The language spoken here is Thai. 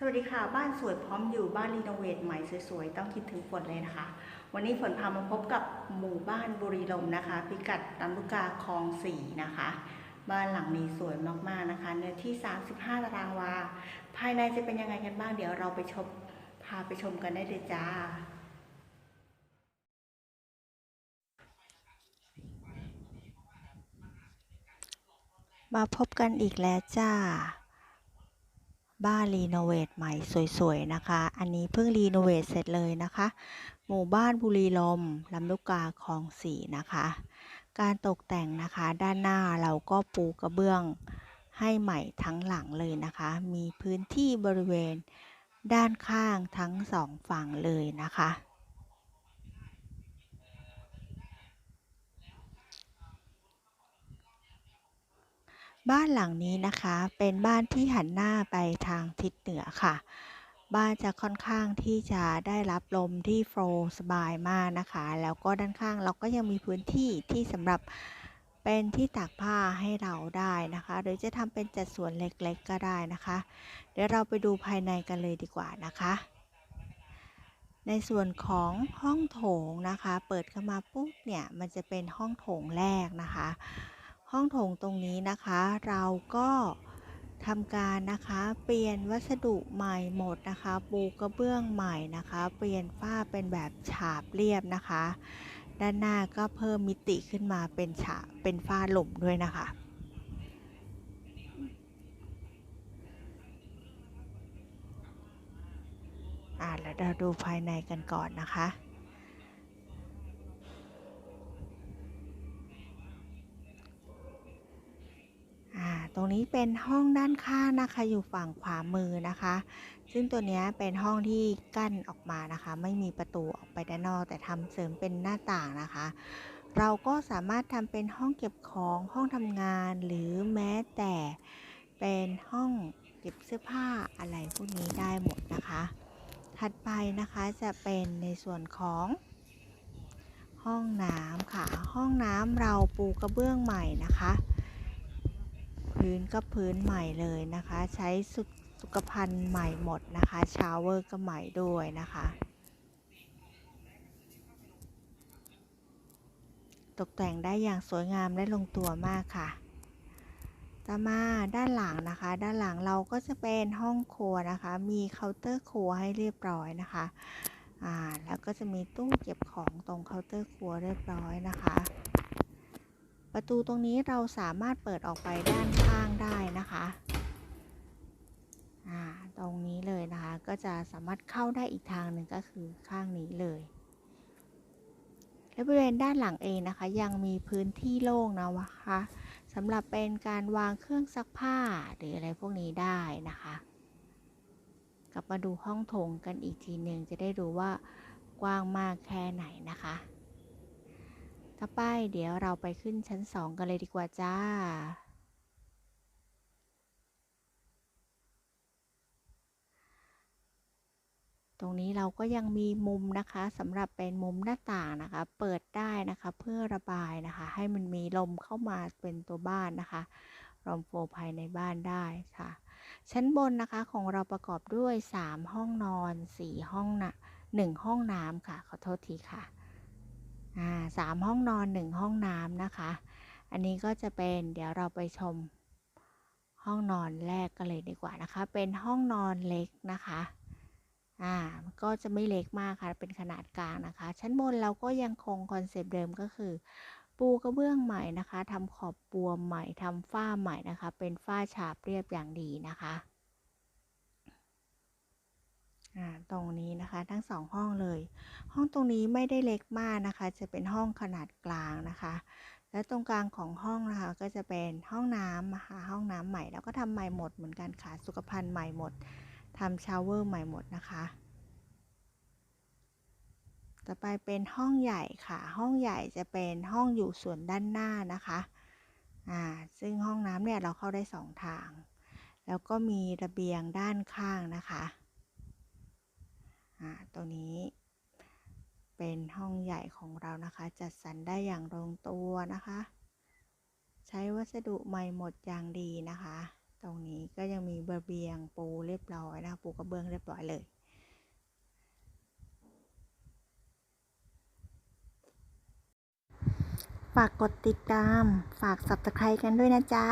สวัสดีค่ะ บ้านสวยพร้อมอยู่บ้านรีโนเวทใหม่สวยๆ ต้องคิดถึงฝนเลยนะคะ วันนี้ฝนพามาพบกับหมู่บ้านบุรีลมนะคะ พิกัดลำลูกกาคลองสี่นะคะ บ้านหลังนี้สวยมากๆนะคะ เนื้อที่ 35 ตารางวา ภายในจะเป็นยังไงกันบ้างเดี๋ยวเราไปชมพาไปชมกันได้เลยจ้ามาพบกันอีกแล้วจ้า บ้านรีโนเวทใหม่สวยๆนะคะ อันนี้เพิ่งรีโนเวทเสร็จเลยนะคะ หมู่บ้านบุรีลมลำลูกกาคลองสี่นะคะ การตกแต่งนะคะด้านหน้าเราก็ปูกระเบื้องให้ใหม่ทั้งหลังเลยนะคะ มีพื้นที่บริเวณด้านข้างทั้งสองฝั่งเลยนะคะ บ้านหลังนี้นะคะ เป็นบ้านที่หันหน้าไปทางทิศเหนือค่ะ บ้านจะค่อนข้างที่จะได้รับลมที่โฟล์สบายมากนะคะ แล้วก็ด้านข้างเราก็ยังมีพื้นที่ที่สำหรับเป็นที่ตากผ้าให้เราได้นะคะ หรือจะทำเป็นจัดสวนเล็กๆก็ได้นะคะ เดี๋ยวเราไปดูภายในกันเลยดีกว่านะคะในส่วนของห้องโถงนะคะ เปิดเข้ามาปุ๊บเนี่ย มันจะเป็นห้องโถงแรกนะคะ ห้องโถงตรงนี้นะคะ เราก็ทำการนะคะ เปลี่ยนวัสดุใหม่หมดนะคะ ปูกระเบื้องใหม่นะคะ เปลี่ยนฝ้าเป็นแบบฉาบเรียบนะคะ ด้านหน้าก็เพิ่มมิติขึ้นมาเป็นฉาบเป็นฝ้าหลุมด้วยนะคะอ่าแล้วเราดูภายในกันก่อนนะคะ อ่า ต รงนี้เป็นห้องด้านข้างนะคะ อยู่ฝั่งขวามือนะคะ ซึ่งตัวนี้เป็นห้องที่กั้นออกมานะคะ ไม่มีประตูออกไปด้านนอก แต่ทำเสริมเป็นหน้าต่างนะคะ เราก็สามารถทำเป็นห้องเก็บของห้องทำงาน หรือแม้แต่เป็นห้องเก็บเสื้อผ้าอะไรพวกนี้ได้หมดนะคะ ถัดไปนะคะจะเป็นในส่วนของห้องน้ำค่ะ ห้องน้ำเราปูกระเบื้องใหม่นะคะ พื้นก็พื้นใหม่เลยนะคะ ใช้สุสขภัณฑ์ใหม่หมดนะคะชาวเวอร์ก็ใหม่ด้วยนะคะ ตกแต่งได้อย่างสวยงามและลงตัวมากค่ะต่อมาด้านหลังนะคะ ด้านหลังเราก็จะเป็นห้องครัวนะคะ มีเคาน์เตอร์ครัวให้เรียบร้อยนะคะอ่าแล้วก็จะมีตู้เก็บของตรงเคาน์เตอร์ครัวเรียบร้อยนะคะ ประตูตรงนี้เราสามารถเปิดออกไปด้านข้างได้นะคะอ่าตรงนี้เลยนะคะ ก็จะสามารถเข้าได้อีกทางหนึ่งก็คือข้างนี้เลย และบริเวณด้านหลังเองนะคะ ยังมีพื้นที่โล่งนะคะสำหรับเป็นการวางเครื่องซักผ้าหรืออะไรพวกนี้ได้นะคะ กลับมาดูห้องโถงกันอีกทีหนึ่งจะได้รู้ว่ากว้างมากแค่ไหนนะคะ ต่อไปเดี๋ยวเราไปขึ้นชั้น 2 กันเลยดีกว่าจ้า ตรงนี้เราก็ยังมีมุมนะคะสำหรับเป็นมุมหน้าต่างนะคะ เปิดได้นะคะเพื่อระบายนะคะ ให้มันมีลมเข้ามาเป็นตัวบ้านนะคะลมโฟร์ภายในบ้านได้ค่ะ ชั้นบนนะคะของเราประกอบด้วย 3 ห้องนอน 4 ห้องนะ1ห้องน้ำค่ะ ขอโทษทีค่ะ สามห้องนอนหนึ่งห้องน้ำนะคะ อันนี้ก็จะเป็นเดี๋ยวเราไปชมห้องนอนแรกกันเลยดีกว่านะคะ เป็นห้องนอนเล็กนะคะ อ่า ก็จะไม่เล็กมากค่ะ เป็นขนาดกลางนะคะ ชั้นบนเราก็ยังคงคอนเซปต์เดิมก็คือ ปูกระเบื้องใหม่นะคะ ทำขอบบัวใหม่ ทำฝ้าใหม่นะคะ เป็นฝ้าฉาบเรียบอย่างดีนะคะ ตรงนี้นะคะทั้งสองห้องเลย ห้องตรงนี้ไม่ได้เล็กมากนะคะ จะเป็นห้องขนาดกลางนะคะ และตรงกลางของห้องนะคะก็จะเป็นห้องน้ำนะคะห้องน้ำใหม่แล้วก็ทำใหม่หมดเหมือนกันค่ะสุขภัณฑ์ใหม่หมดทำชาวเวอร์ใหม่หมดนะคะต่อไปเป็นห้องใหญ่ค่ะ ห้องใหญ่จะเป็นห้องอยู่ส่วนด้านหน้านะคะ อ่า ซึ่งห้องน้ำเนี่ยเราเข้าได้สองทาง แล้วก็มีระเบียงด้านข้างนะคะ อ่าตัวนี้เป็นห้องใหญ่ของเรานะคะ จัดสรรได้อย่างลงตัวนะคะ ใช้วัสดุใหม่หมดอย่างดีนะคะ ตรงนี้ก็ยังมีระเบียงปูเรียบร้อยนะคะปูกระเบื้องเรียบร้อยเลยฝากกดติดตาม ฝาก subscribe กันด้วยนะจ๊ะ